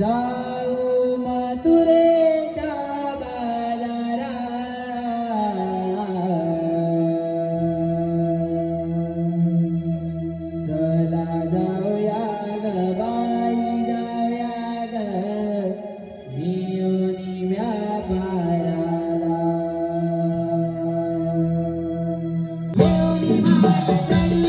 जाऊ Moody, Moody, Moody.